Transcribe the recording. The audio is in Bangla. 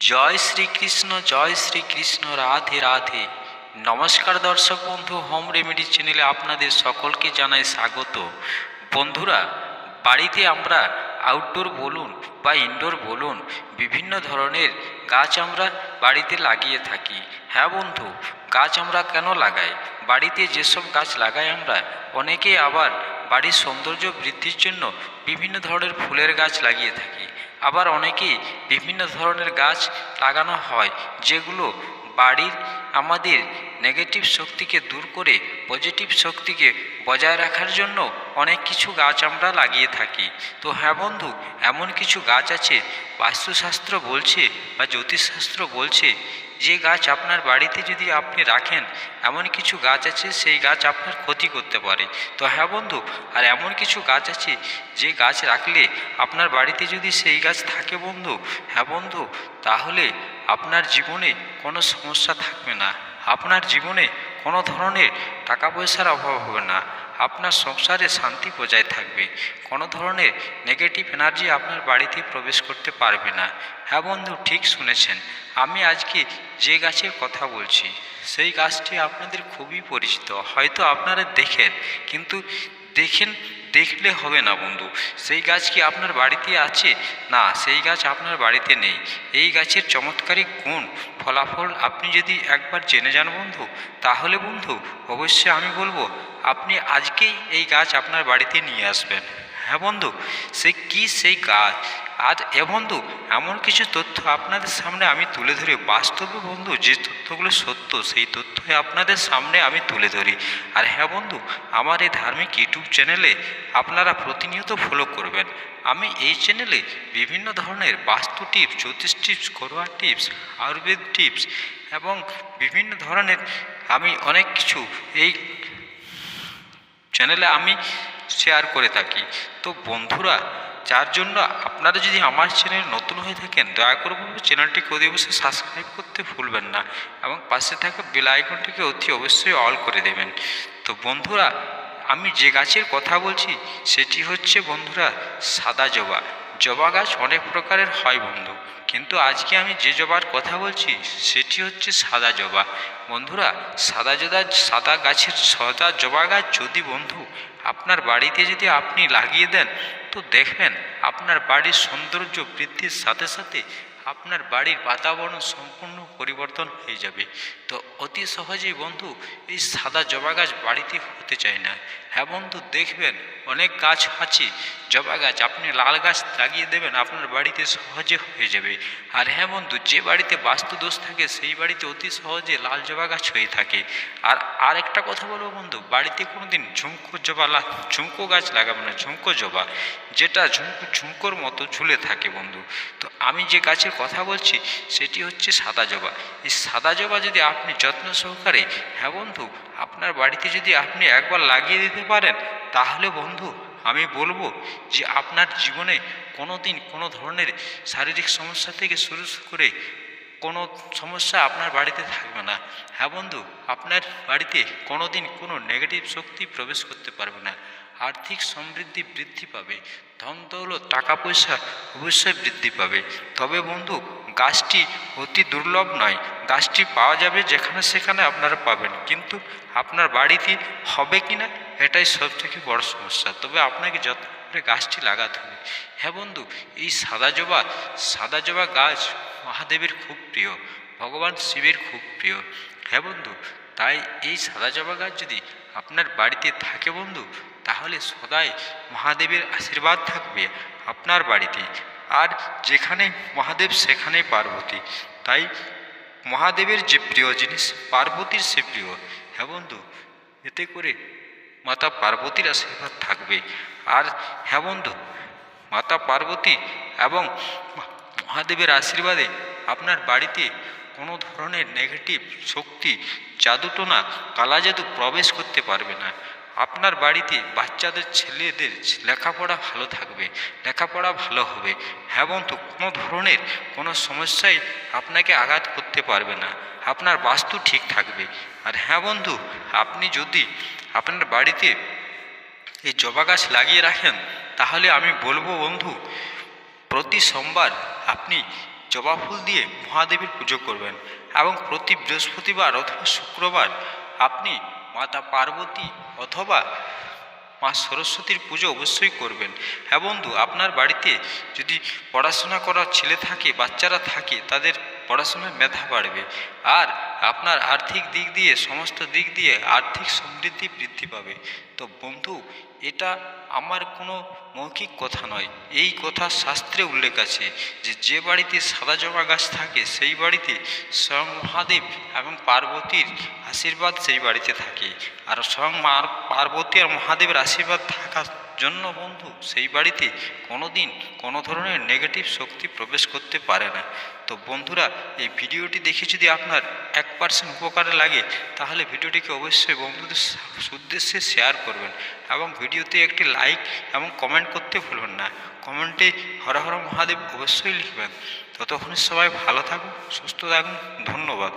জয় শ্রীকৃষ্ণ জয় শ্রীকৃষ্ণ, রাধে রাধে। নমস্কার দর্শক বন্ধু, হোম রেমেডি চ্যানেলে আপনাদের সকলকে জানাই স্বাগত। বন্ধুরা, বাড়িতে আমরা আউটডোর বলুন বা ইনডোর বলুন, বিভিন্ন ধরনের গাছ আমরা বাড়িতে লাগিয়ে থাকি। হ্যাঁ বন্ধু, গাছ আমরা কেন লাগাই? বাড়িতে যেসব গাছ লাগাই আমরা, অনেকে আবার বাড়ির সৌন্দর্য বৃদ্ধির জন্য বিভিন্ন ধরনের ফুলের গাছ লাগিয়ে থাকি। আবার অনেকেই বিভিন্ন ধরনের গাছ লাগানো হয় যেগুলো বাড়ির আমাদের নেগেটিভ শক্তিকে দূর করে পজিটিভ শক্তিকে বজায় রাখার জন্য অনেক কিছু গাছ আমরা লাগিয়ে থাকি। তো হ্যাঁ বন্ধু, এমন কিছু গাছ আছে, বাস্তুশাস্ত্র বলছে বা জ্যোতিষশাস্ত্র বলছে, যে গাছ আপনার বাড়িতে যদি আপনি রাখেন, এমন কিছু গাছ আছে, সেই গাছ আপনার ক্ষতি করতে পারে। তো হ্যাঁ বন্ধু, আর এমন কিছু গাছ আছে, যে গাছ রাখলে আপনার বাড়িতে যদি সেই গাছ থাকে বন্ধু হ্যাঁ বন্ধু, তাহলে আপনার জীবনে কোনো সমস্যা থাকবে না। আপনার জীবনে কোনো ধরনের টাকা পয়সার অভাব হবে না। আপনার সংসারে শান্তি বজায় থাকবে। কোনো ধরনের নেগেটিভ এনার্জি আপনার বাড়িতে প্রবেশ করতে পারবে না। হ্যাঁ বন্ধু, ঠিক শুনেছেন। আমি আজকে যে গাছের কথা বলছি, সেই গাছটি আপনাদের খুবই পরিচিত। হয়তো আপনারা দেখেন, কিন্তু দেখেন দেখলে হবে না বন্ধু। সেই গাছ কি আপনার বাড়িতে আছে? না, সেই গাছ আপনার বাড়িতে নেই। এই গাছের চমৎকারী গুণ, ফলাফল আপনি যদি একবার জেনে যান বন্ধু, তাহলে বন্ধু, অবশ্যই আমি বলব, আপনি আজকেই এই গাছ আপনার বাড়িতে নিয়ে আসবেন। হ্যাঁ বন্ধু, সে কি সেই গাছ? আজ এ বন্ধু, এমন কিছু তথ্য আপনাদের সামনে আমি তুলে ধরি। বাস্তবে বন্ধু, যে তথ্যগুলো সত্য, সেই তথ্যই আপনাদের সামনে আমি তুলে ধরি। আর হ্যাঁ বন্ধু, আমার এই ধার্মিক ইউটিউব চ্যানেলে আপনারা প্রতিনিয়ত ফলো করবেন। আমি এই চ্যানেলে বিভিন্ন ধরনের বাস্তু টিপস জ্যোতিষ টিপস ঘরোয়া টিপস আয়ুর্বেদ টিপস এবং বিভিন্ন ধরনের আমি অনেক কিছু এই চ্যানেলে আমি শেয়ার করে থাকি। তো বন্ধুরা, যার জন্য আপনারা যদি আমার চ্যানেল নতুন হয়ে থাকেন, দয়া করে বলব চ্যানেলটিকে অতি অবশ্যই সাবস্ক্রাইব করতে ভুলবেন না এবং পাশে থাকা বেল আইকনটিকে অতি অবশ্যই অল করে দেবেন। তো বন্ধুরা, আমি যে গাছের কথা বলছি, সেটি হচ্ছে বন্ধুরা সাদা জবা। জবা গাছ অনেক প্রকারের হয় বন্ধু। কিন্তু আজকে আমি যে জবার কথা বলছি, সেটি হচ্ছে সাদা জবা। বন্ধুরা, সাদা জবা সাদা গাছের, সাদা জবা গাছ যদি বন্ধু, আপনার বাড়িতে যদি আপনি লাগিয়ে দেন, তো দেখবেন আপনার বাড়ির সৌন্দর্য বৃদ্ধির সাথে সাথে আপনার বাড়ির বাতাবরণ সম্পূর্ণ পরিবর্তন হয়ে যাবে। তো অতি সহজেই বন্ধু, এই সাদা জবা গাছ বাড়িতে হতে চায় না। হ্যাঁ বন্ধু, দেখবেন অনেক গাছ আছে জবা গাছ আপনি লাল গাছ লাগিয়ে দেবেন, আপনার বাড়িতে সহজে হয়ে যাবে। আর হ্যাঁ বন্ধু, যে বাড়িতে বাস্তু দোষ থাকে, সেই বাড়িতে অতি সহজে লাল জবা গাছ হয়ে থাকে। আর আর একটা কথা বলব বন্ধু, বাড়িতে কোনো দিন ঝুমকো জবা ঝুমকো গাছ লাগাবে না, ঝুমকো জবা, যেটা ঝুমকো, ঝুমকোর মতো ঝুলে থাকে বন্ধু। তো আমি যে গাছের কথা বলছি, সেটি হচ্ছে সাদা জবা। এই সাদা জবা যদি আপনি যত্ন সহকারে হ্যাঁ বন্ধু, আপনার বাড়িতে যদি আপনি একবার লাগিয়ে দিতে পারেন, তাহলে বন্ধু, আমি বলব যে আপনার জীবনে কোনো দিন কোনো ধরনের শারীরিক সমস্যা থেকে শুরু করে কোনো সমস্যা আপনার বাড়িতে থাকবে না। হ্যাঁ বন্ধু, আপনার বাড়িতে কোনো দিন কোনো নেগেটিভ শক্তি প্রবেশ করতে পারবে না। আর্থিক সমৃদ্ধি বৃদ্ধি পাবে, ধন দৌলত, টাকা পয়সা অবশ্যই বৃদ্ধি পাবে। তবে বন্ধু, গাছটি অতি দুর্লভ নয়। গাছটি পাওয়া যাবে যেখানে সেখানে আপনারা পাবেন, কিন্তু আপনার বাড়িতে হবে কি না, এটাই সব থেকে বড় সমস্যা। তবে আপনাকে যত্ন করে গাছটি লাগাতে হবে। হ্যাঁ বন্ধু, এই সাদা জবা সাদা জবা গাছ মহাদেবের খুব প্রিয়, ভগবান শিবের খুব প্রিয়। হ্যাঁ বন্ধু, তাই এই সাদা জবা গাছ যদি আপনার বাড়িতে থাকে বন্ধু? তাহলে সদাই মহাদেবের আশীর্বাদ থাকবে আপনার বাড়িতে। আর যেখানে মহাদেব, সেখানে পার্বতী। তাই মহাদেবের যে প্রিয় জিনিস, পার্বতীর সে প্রিয়। হ্যাঁ বন্ধু? এতে করে মাতা পার্বতীর আশীর্বাদ থাকবে। আর হ্যাঁ বন্ধু, মাতা পার্বতী এবং মহাদেবের আশীর্বাদে আপনার বাড়িতে কোনো ধরনের নেগেটিভ শক্তি জাদুটোনা কালা জাদু প্রবেশ করতে পারবে না। আপনার বাড়িতে বাচ্চাদের ছেলেদের লেখাপড়া ভালো থাকবে, লেখাপড়া ভালো হবে। হ্যাঁ বন্ধু, কোনো ধরনের কোনো সমস্যাই আপনাকে আঘাত করতে পারবে না। আপনার বাস্তু ঠিক থাকবে। আর হ্যাঁ বন্ধু, আপনি যদি আপনার বাড়িতে এই জবা গাছ লাগিয়ে রাখেন, তাহলে আমি বলব বন্ধু, প্রতি সোমবার আপনি জবা ফুল দিয়ে মহাদেবীর পুজো করবেন এবং প্রতি বৃহস্পতিবার অথবা শুক্রবার আপনি মাতা পার্বতী অথবা মা সরস্বতীর পুজো অবশ্যই করবেন। হ্যাঁ বন্ধু, আপনার বাড়িতে যদি পড়াশোনা করার ছেলে থাকে, বাচ্চারা থাকে, তাদের পড়াশোনার মেধা বাড়বে। আর আপনার আর্থিক দিক দিয়ে, সমস্ত দিক দিয়ে আর্থিক সমৃদ্ধি বৃদ্ধি পাবে। তো বন্ধু, এটা আমার কোনো মৌখিক কথা নয়। এই কথা শাস্ত্রে উল্লেখ আছে যে যে বাড়িতে সাদা জবা গাছ থাকে, সেই বাড়িতে স্বয়ং মহাদেব এবং পার্বতীর আশীর্বাদ সেই বাড়িতে থাকে। আর স্বয়ং পার্বতী আর মহাদেবের আশীর্বাদ থাকার জন্য বন্ধু, সেই বাড়িতে কোনো দিন কোনো ধরনের নেগেটিভ শক্তি প্রবেশ করতে পারে না। তো বন্ধুরা, এই ভিডিওটি দেখে যদি আপনার এক পার্সেন্ট উপকারে লাগে, তাহলে ভিডিওটিকে অবশ্যই বন্ধুদের উদ্দেশ্যে শেয়ার করবেন এবং ভিডিওতে একটি লাইক এবং কমেন্ট করতে ভুলবেন না। কমেন্টে হর হর মহাদেব অবশ্যই লিখবেন। ততক্ষণ সবাই ভালো থাকুন, সুস্থ থাকুন, ধন্যবাদ।